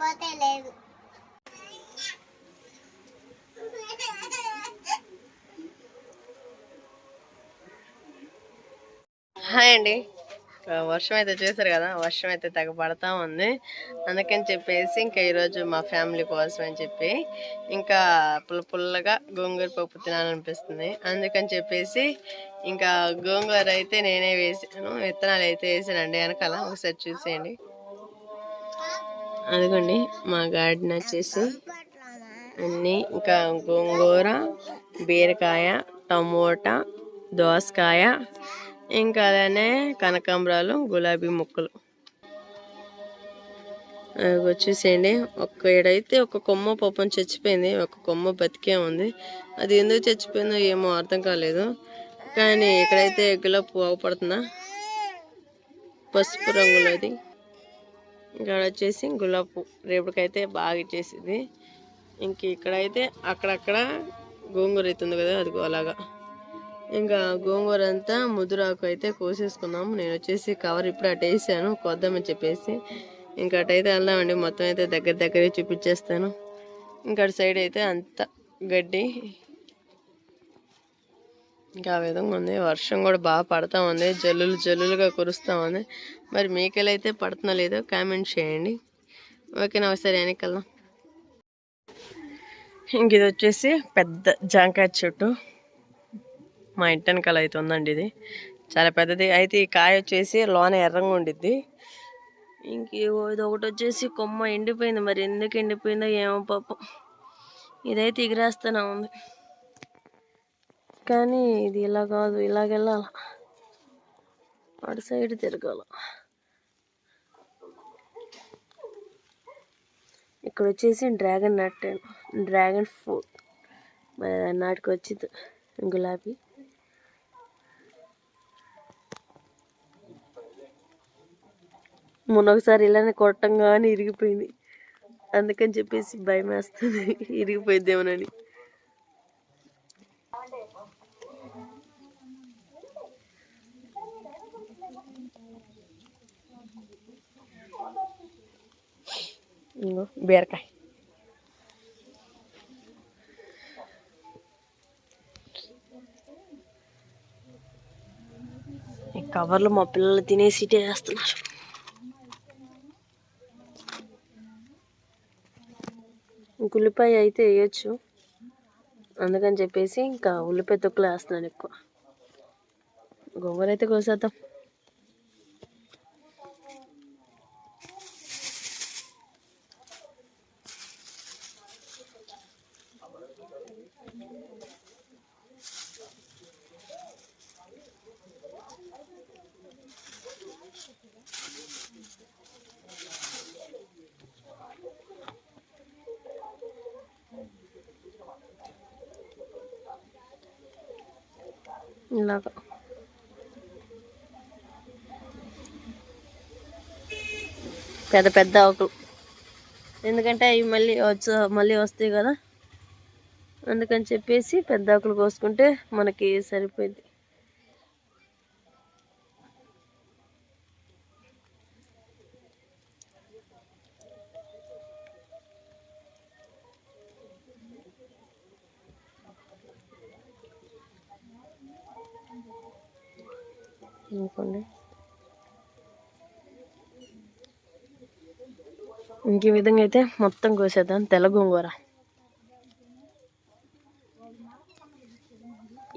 లేకపోతే లేదు. హాయ్ అండి. వర్షం అయితే చూసారు కదా వర్షం అయితే తెగ పడతా ఉంది. అందుకని చెప్పేసి ఇంకా ఈరోజు మా ఫ్యామిలీ కోసం అని చెప్పి ఇంకా పుల్ల పుల్లగా గోంగూర పప్పు తినాలనిపిస్తుంది. అందుకని చెప్పేసి ఇంకా గోంగూర అయితే నేనే వేసాను విత్తనాలు అయితే వేసానండి వెనకాల. ఒకసారి చూసేయండి. అదిగోండి మా గార్డెన్ వచ్చేసి అన్నీ ఇంకా గోంగూర బీరకాయ టమోటా దోసకాయ ఇంకా అలానే కనకాంబరాలు గులాబీ మొక్కలు. అవి వచ్చేసేయండి ఒక్క ఏడైతే ఒక కొమ్మ పాపం చచ్చిపోయింది ఒక కొమ్మ బతికే ఉంది. అది ఎందుకు చచ్చిపోయిందో ఏమో అర్థం కాలేదు కానీ ఇక్కడైతే ఎగ్గులో పోగపడుతుందా పసుపు రంగులోది ఇక్కడ వచ్చేసి గులాబీ పువ్వు. రేపటికైతే బాగా ఇచ్చేసింది. ఇంక ఇక్కడైతే అక్కడక్కడ గోంగూర అవుతుంది కదా అది అలాగా. ఇంకా గోంగూర అంతా ముదురాకు అయితే కోసేసుకున్నాం నేను వచ్చేసి కవర్ ఇప్పుడు అటు వేసాను కొద్దామని చెప్పేసి. ఇంకా అటైతే వెళ్దామండి మొత్తం అయితే దగ్గర దగ్గరే చూపించేస్తాను. ఇంకా అటు సైడ్ అయితే అంత గడ్డి. ఇంకా ఆ విధంగా ఉంది. వర్షం కూడా బాగా పడతా ఉంది. జల్లులు జల్లులుగా కురుస్తూ ఉంది. మరి మీకెళ్ళైతే పడుతుందో లేదో కామెంట్ చేయండి. ఓకేనా ఒకసారి వెనకెళ్దాం ఇంక ఇది వచ్చేసి పెద్ద జాంకాయ చెట్టు. మా ఇంటి వెనకాల అయితే ఉందండి ఇది. చాలా పెద్దది. అయితే ఈ కాయ వచ్చేసి లోన ఎర్రంగా ఉండిద్ది. ఇంక ఇది ఒకటి వచ్చేసి కొమ్మ ఎండిపోయింది. మరి ఎందుకు ఎండిపోయిందో ఏమో పాపం. ఇదైతే ఎగిరేస్తూనే ఉంది. కానీ ఇది ఇలా కాదు. ఇలాగెళ్ళాల. అటు సైడ్ తిరగాల. ఇక్కడ వచ్చేసి డ్రాగన్ నాటాను డ్రాగన్ ఫ్రూట్. నాటుకు వచ్చింది గులాబీ. మొన్న ఒకసారి ఇలానే కొట్టంగానే ఇరిగిపోయింది. అందుకని చెప్పేసి భయం వేస్తుంది ఇరిగిపోయిద్దేమోనని. ఇంగో బీరకాయ ఈ కవర్లు మా పిల్లలు తినేసి వేస్తున్నారు ఉల్లిపాయ అయితే వేయచ్చు అందుకని చెప్పేసి ఇంకా ఉల్లిపాయ తొక్కులు వేస్తున్నాను ఎక్కువ గోంగూర అయితే కోసేద్దాం ఇలాగా పెద్ద పెద్ద ఆకులు. ఎందుకంటే అవి మళ్ళీ వచ్చ మళ్ళీ వస్తాయి కదా. అందుకని చెప్పేసి పెద్ద ఆకులు కోసుకుంటే మనకి సరిపోయింది. అనుకోండి ఇంక ఈ విధంగా అయితే మొత్తం కోసేద్దాం. తెల్ల గోంగూర.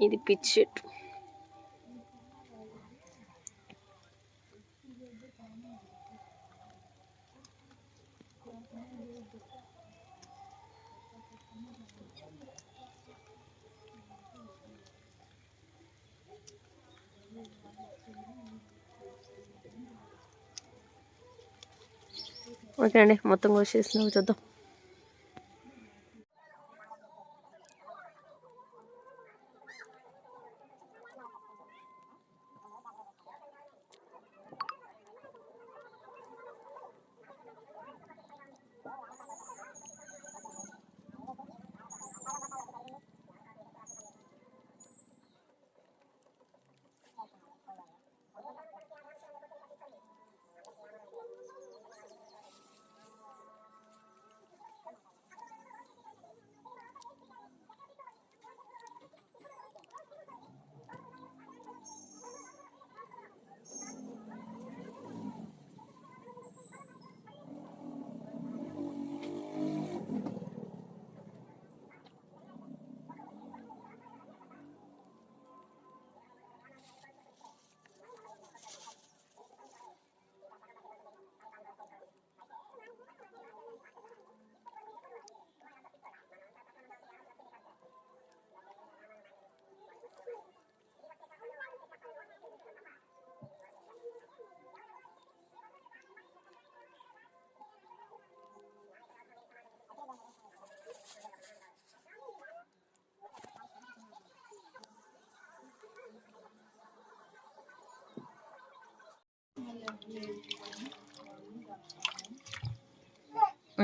ఇది పిచ్చి. ఓకే అండి మొత్తం కోసేసినావు చూద్దాం.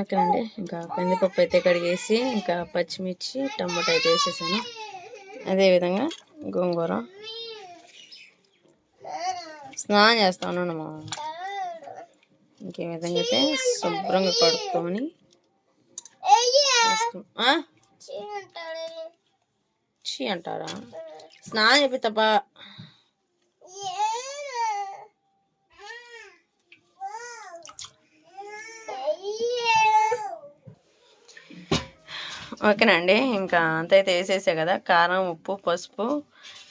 ఓకే అండి ఇంకా కందిపప్పు అయితే కడిగేసి ఇంకా పచ్చిమిర్చి టమాటా అయితే వేసేసాను. అదేవిధంగా గోంగూర. స్నానం చేస్తా ఉన్నాను మా ఇంకే విధంగా అయితే శుభ్రంగా కడుక్కొని? చీ అంటారా? స్నానం చెప్పి తప్ప ఓకేనండి. ఇంకా అంత అయితే వేసేసా కదా కారం ఉప్పు పసుపు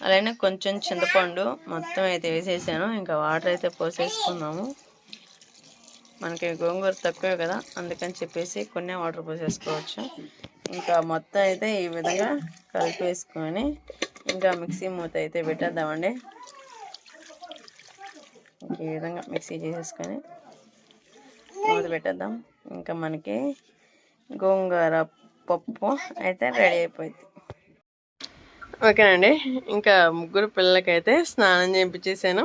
అలానే కొంచెం చింతపండు మొత్తం అయితే వేసేసాను. ఇంకా వాటర్ అయితే పోసేసుకుందాము మనకి గోంగూర తక్కువే కదా అందుకని చెప్పేసి కొన్ని వాటర్ పోసేసుకోవచ్చు. ఇంకా మొత్తం అయితే ఈ విధంగా కలిపేసుకొని ఇంకా మిక్సీ మూత అయితే పెట్టేద్దామండి. ఈ విధంగా మిక్సీ చేసేసుకొని మూత పెట్టేద్దాం. ఇంకా మనకి గోంగూర పప్పు అయితే రెడీ అయిపోయింది. ఓకేనండి ఇంకా ముగ్గురు పిల్లలకైతే స్నానం చేయించేసాను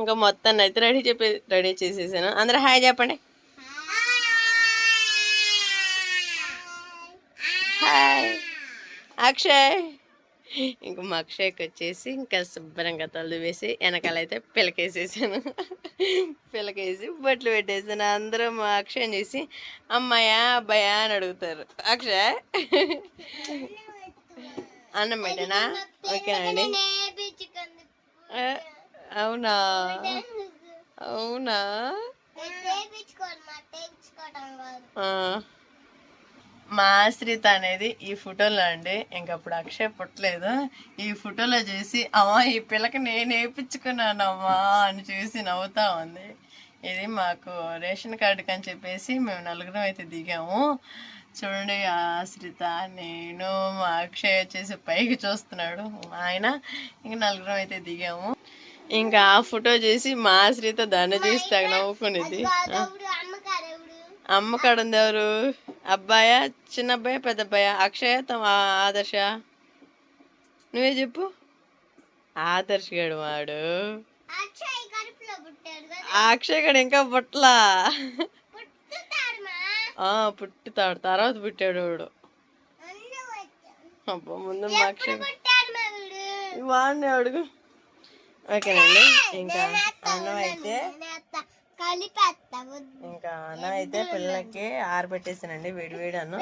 ఇంకా మొత్తాన్ని అయితే రెడీ చెప్పి రెడీ చేసేసాను. అందరూ హాయ్ చెప్పండి. హాయ్. అక్షయ్. ఇంక మా అక్షయ్కి వచ్చేసి ఇంకా శుభ్రంగా తల్లి వేసి వెనకాలైతే పిలకేసేసాను. పిలకేసి బొట్లు పెట్టేసాను. అందరూ మా అక్షయ్ చూసి అమ్మాయా అబ్బాయా అని అడుగుతారు. అక్షయ్? అన్నం పెట్టానా? ఓకేనండి అవునా? అవునా? ఆ. మా ఆశ్రిత అనేది ఈ ఫోటోలో అండి. ఇంకప్పుడు అక్షయ్ పుట్టలేదు. ఈ ఫోటోలో చూసి అమ్మా ఈ పిల్లకి నేను వేయించుకున్నానమ్మా అని చూసి నవ్వుతా ఉంది. ఇది మాకు రేషన్ కార్డుకి అని చెప్పేసి మేము నలుగురం అయితే దిగాము. చూడండి ఆశ్రిత నేను మా అక్షయ్ వచ్చేసి పైకి చూస్తున్నాడు. ఆయన ఇంక నలుగురం అయితే దిగాము. ఇంకా ఆ ఫోటో చూసి మా ఆశ్రిత దాన్ని చూసి తెగ నవ్వుకునేది. అమ్మ కాడ ఉంది ఎవరు? అబ్బాయా? చిన్న అబ్బాయా? పెద్ద అబ్బాయా? అక్షయ? తమ ఆదర్శ? నువ్వే చెప్పు. ఆదర్శ్ గడు వాడు. అక్షయ్ గడు ఇంకా పుట్టలా. ఆ పుట్టుతాడు. తర్వాత పుట్టాడు వాడు. అబ్బా ముందు అక్షయ్ వాడిని అడుగు. ఓకేనండి. ఇంకా అన్నం అయితే ఇంకా అన్నం అయితే పిల్లలకి ఆరబెట్టేసానండి వేడి వేడి అన్నం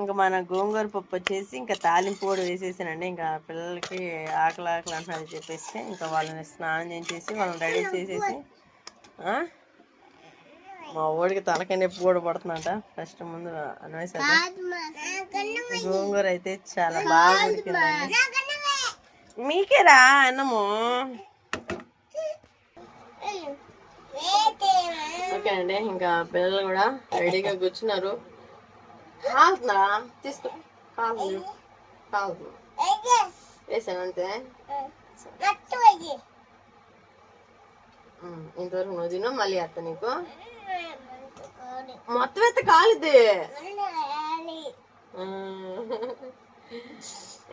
ఇంకా మన గోంగూర పప్పు వచ్చేసి ఇంకా తాలింపు కూడా వేసేసానండి. ఇంకా పిల్లలకి ఆకలి ఆకలి అంటున్నారు చెప్పేసి ఇంకా వాళ్ళని స్నానం చేసేసి వాళ్ళని రెడీ చేసేసి? మా ఓడికి తలకాయ నొప్పి కూడా పడుతుందంట. ఫస్ట్ ముందు అన్వేషణ గోంగూర అయితే చాలా బాగా ఉడికిందండి. మీకేరా అన్నము? ఓకే అండి ఇంకా పిల్లలు కూడా రెడీగా కూర్చున్నారు. కాలుతుందా తీసుకో. కాదు కాదు వేసాను అంతే? ఇంతవరకు నువ్వు తిను మళ్ళీ అత్త నీకు. మొత్తం ఎత్త కాలిది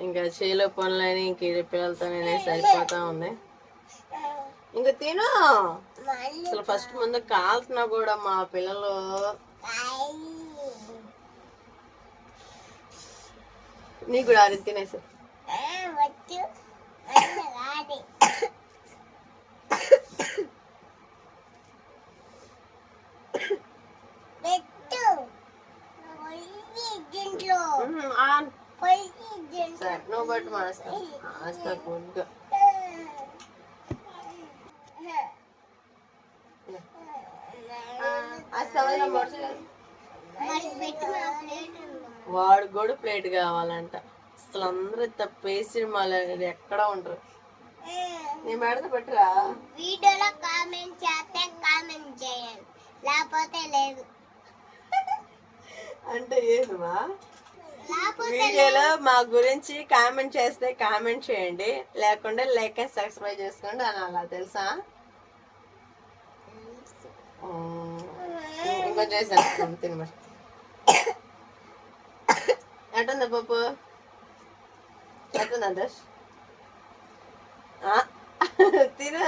ఇంకా చేలో పనులని ఇంక పిల్లలతో నేనే సరిపోతా ఉంది. ఇంకా తిను. అసలు ఫస్ట్ ముందు కాలుతున్నా కూడా మా పిల్లలు. నీకు కూడా అది తినేసి నువ్వు బట్టి మాస్తా మాస్తా కొద్దిగా ప్లేట్ కావాలంట. అసలు అందరూ తప్పేసి మళ్ళీ ఎక్కడ ఉండరు. నీ మెడత పెట్టరా. వీడియోలో కామెంట్ చేస్తే కామెంట్ చేయండి. లేకపోతే లేదు. అంటే ఏమా లేకపోతే వీడియోలో మా గురించి కామెంట్ చేస్తే కామెంట్ చేయండి. లేకుంటే లైక్ అండ్ సబ్స్క్రైబ్ చేసుకోండి అని అలా తెలుసా? ఇంకొంచెం వేసాను తినమా ఎట్టుంది పప్పు ఎట్టుంది ఆ, తిను.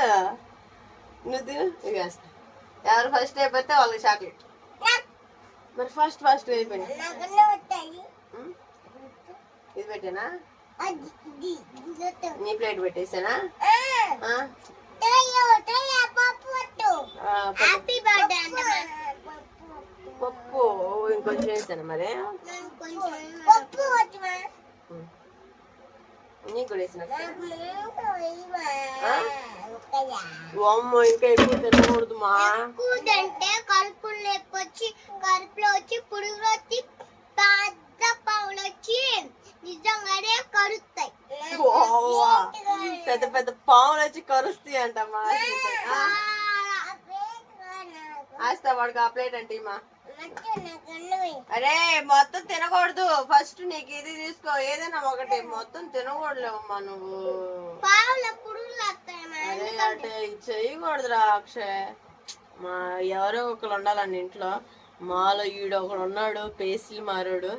నువ్వు తిను. ఇక వేస్తా. ఎవరు ఫస్ట్ అయిపోతే వాళ్ళకి చాక్లెట్ మరి ఫస్ట్ ఫస్ట్ అయిపోయింది ఇది పెట్టానా? నీ ప్లేట్ పెట్టేసానా? పప్పు. ఇంకొంచెం వేసాను మరి. నీకు? అమ్మో ఇంకా ఎక్కువ తినకూడదు మా ఎక్కువదంటే కలుపులు లేకొచ్చి కలుపులో వచ్చి పురుగులు వచ్చి పెద్ద పావులు వచ్చి నిజంగానే కరుస్తాయి. పెద్ద పెద్ద పాములు వచ్చి కరుస్తాయి అంట మా ఆస్తా వాడికి ఆ ప్లేట్ అంటే మా అరే మొత్తం తినకూడదు. ఫస్ట్ నీకు ఇది తీసుకో. ఏదైనా ఒకటి మొత్తం తినకూడలేవమ్మా నువ్వు. అరే అంటే చేయకూడదురా అక్షయ్. మా ఎవరో ఒకరు ఉండాలండి ఇంట్లో. మాలో ఈడు ఒకడు ఉన్నాడు పేస్ట్లు మారాడు.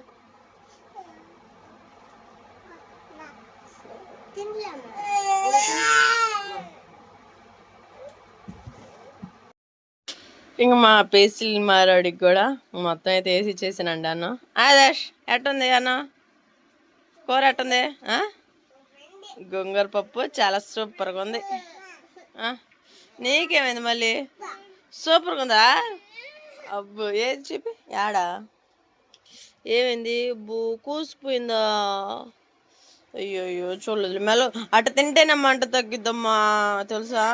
ఇంక మా పేసిల్ మారాడికి కూడా మొత్తం అయితే వేసి ఇచ్చేసానండి అన్న. ఆదర్శ్ ఎట్టుంది అన్న? కూర ఎట్టుంది? ఆ? గోంగూర పప్పు చాలా సూపర్గా ఉంది. నీకేమైంది మళ్ళీ? సూపర్గా ఉందా? అబ్బో ఏది చెప్పి? యాడా? ఏమైంది? బూ కూసిపోయిందా? అయ్యో అయ్యో చూడలేదు. మెల్ల అట్ట తింటేనమ్మా అంట తగ్గిద్దమ్మా తెలుసా?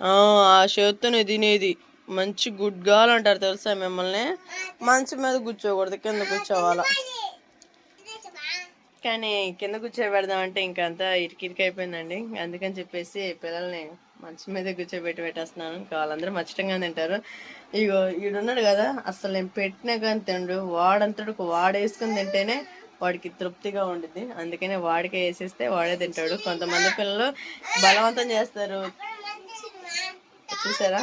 ఆ చేత్తోనే తినేది. మంచి గుడ్ గాలు అంటారు తెలుసా మిమ్మల్ని? మంచం మీద కూర్చోకూడదు కింద కూర్చోవాలా? కానీ కింద కూర్చోబెడదాం అంటే ఇంకా అంతా ఇటుకిరికి అయిపోయిందండి అందుకని చెప్పేసి పిల్లల్ని మంచం మీద కూర్చోబెట్టి పెట్టేస్తున్నాను ఇంకా వాళ్ళందరూ మచ్చటంగా తింటారు. ఇగో ఈడున్నాడు కదా అసలు నేను పెట్టినా కానీ తిండు వాడంతడు వాడేసుకుని తింటేనే వాడికి తృప్తిగా ఉండిద్ది. అందుకనే వాడికే వేసేస్తే వాడే తింటాడు. కొంతమంది పిల్లలు బలవంతం చేస్తారు. చూసారా?